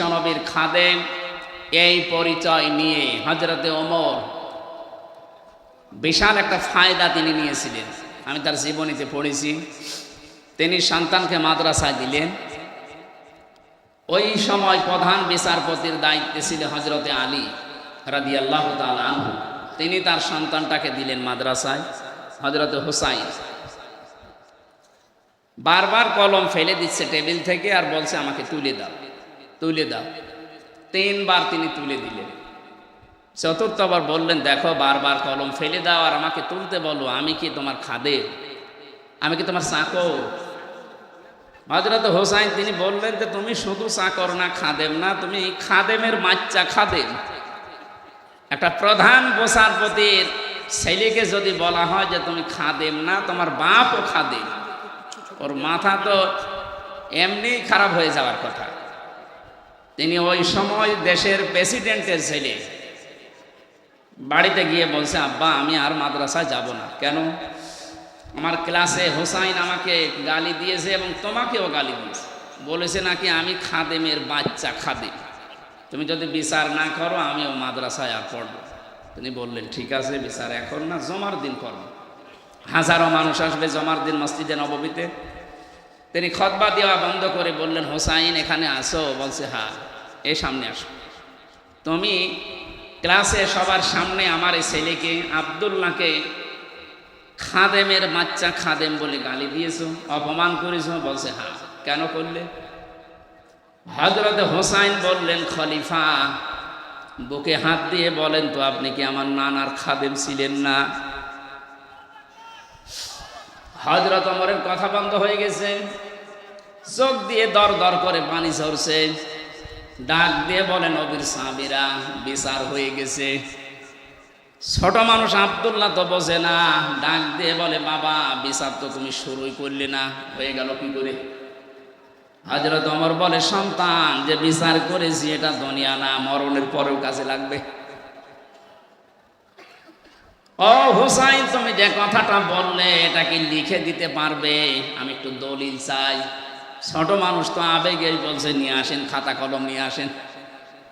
বিশ্বনবীর খাদেম এই পরিচয় নিয়ে হজরতে ওমর বিশাল একটা ফায়দা তিনি নিয়েছিলেন। আমি তার জীবনীতে পড়েছি। তিনি সন্তানকে মাদ্রাসায় দিলেন। ওই সময় প্রধান বিচারপতির দায়িত্বে ছিল হজরতে আলী রাদি আল্লাহ তিনি তার সন্তানটাকে দিলেন মাদ্রাসায় হজরতে হুসাইন। বারবার কলম ফেলে দিচ্ছে টেবিল থেকে আর বলছে, আমাকে তুলে দাও। তুলে দাও। তিনবার তিনি তুলে দিলেন। চতুর্থবার বললেন, দেখো, বারবার কলম ফেলে দাও আর আমাকে তুলতে বলো। আমি কি তোমার খাদে? আমি কি তোমার চাকর? হজরত হোসাইন তিনি বললেন যে, তুমি শুধু চাকর না, খাদেম না, তুমি খাদেমের মাচ্চা খাদেম। একটা প্রধান বিচারপতির ছেলেকে যদি বলা হয় যে, তুমি খাদেম না, তোমার বাপও খাদেম। ওর মাথা তো এমনি খারাপ হয়ে যাওয়ার কথা। তিনি ওই সময় দেশের প্রেসিডেন্টের ছেলে। বাড়িতে গিয়ে বলছে, আব্বা, আমি আর মাদ্রাসায় যাব না। কেন? আমার ক্লাসে হোসাইন আমাকে গালি দিয়েছে এবং তোমাকেও গালি দিয়েছে। বলেছে নাকি আমি খাদেমের বাচ্চা খাদেম। তুমি যদি বিচার না করো, আমিও মাদ্রাসায় আর পড়ব। তিনি বললেন, ঠিক আছে, বিচার এখন না, জমার দিন করব হাজারো মানুষ আসবে জমার দিন মসজিদে নবমীতে তিনি খতবা দেওয়া বন্ধ করে বললেন, হোসাইন, এখানে আসো। বলছে হ্যাঁ। এই সামনে আসো। তুমি ক্লাসে সবার সামনে আমার এই ছেলেকে আবদুল্লাহকে খাদেমের বাচ্চা খাদেম বলে গালি দিয়েছ, অপমান করেছ, বলছে হ্যাঁ কেন করলে? হজরত হোসাইন বললেন, খলিফা, বুকে হাত দিয়ে বলেন তো, আপনি কি আমার নানার খাদেম ছিলেন না? হজরত অমরের কথা বন্ধ হয়ে গেছে। চোখ দিয়ে দর দর করে পানি ঝরছে। ডাক দিয়ে বলে নবীর সাবিরা বিচার হয়ে গেছে। ছোট মানুষ আবদুল্লাহ তো বোঝে না, ডাক দিয়ে বলে, বাবা, বিচার তো তুমি শুরুই করলে না, হয়ে গেল কি করে? হজরত অমর বলে, সন্তান, যে বিচার করেছি এটা দুনিয়া না, মরণের পরেও কাজে লাগবে। ও হুসাইন, তুমি যে কথাটা বললে, এটা কি লিখে দিতে পারবে? আমি একটু দলিল চাই। ছোট মানুষ তো আবেগেই বলছে, নিয়ে আসেন, খাতা কলম নিয়ে আসেন।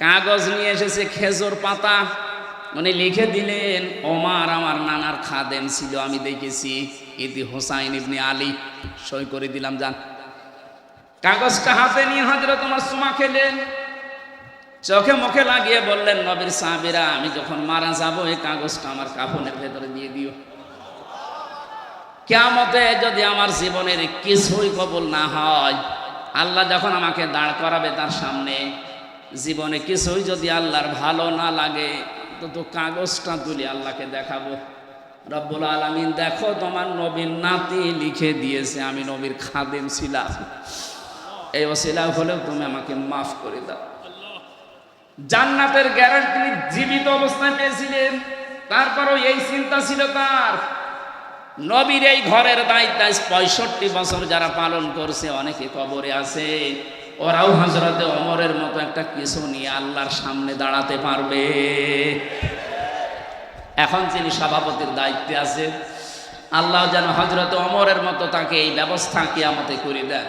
কাগজ নিয়ে এসেছে খেজুর পাতা। উনি লিখে দিলেন, ওমার আমার নানার খাদেম ছিল, আমি দেখেছি। ইতি হোসাইন ইবনি আলী সই করে দিলাম, যান। কাগজটা হাতে নিয়ে হাজরা তোমার সুমা খেলেন। চোখে মুখে লাগিয়ে বললেন, নবীর সাহাবিরা, আমি যখন মারা যাব, এই কাগজটা আমার কাফনের ভেতরে দিয়ে দিও। কেমতে যদি আমার জীবনের কিছুই কবল না হয়, আল্লাহ যখন আমাকে দাঁড় করাবে তার সামনে, জীবনে কিছুই যদি আল্লাহর ভালো না লাগে, তো তো কাগজটা তুলে আল্লাহকে দেখাবো। রব্বুল আলমিন দেখো তোমার নবীর নাতি লিখে দিয়েছে, আমি নবীর খাদেম ছিলাম। এই অশিলা হলেও তুমি আমাকে মাফ করে দাও। জান্নাতের গ্যারান্টি জীবিত অবস্থায় পেয়েছিলেন, তারপরও এই চিন্তা ছিল তার। নবীর এই ঘরের দায়িত্ব পঁয়ষট্টি বছর যারা পালন করছে, অনেকে কবরে আছে। ওরাও হজরতে অমরের মতো একটা কিছু নিয়ে আল্লাহর সামনে দাঁড়াতে পারবে। এখন তিনি সভাপতির দায়িত্বে আছে, আল্লাহ যেন হজরত অমরের মতো তাকে এই ব্যবস্থা কিয়ামতে করে দেয়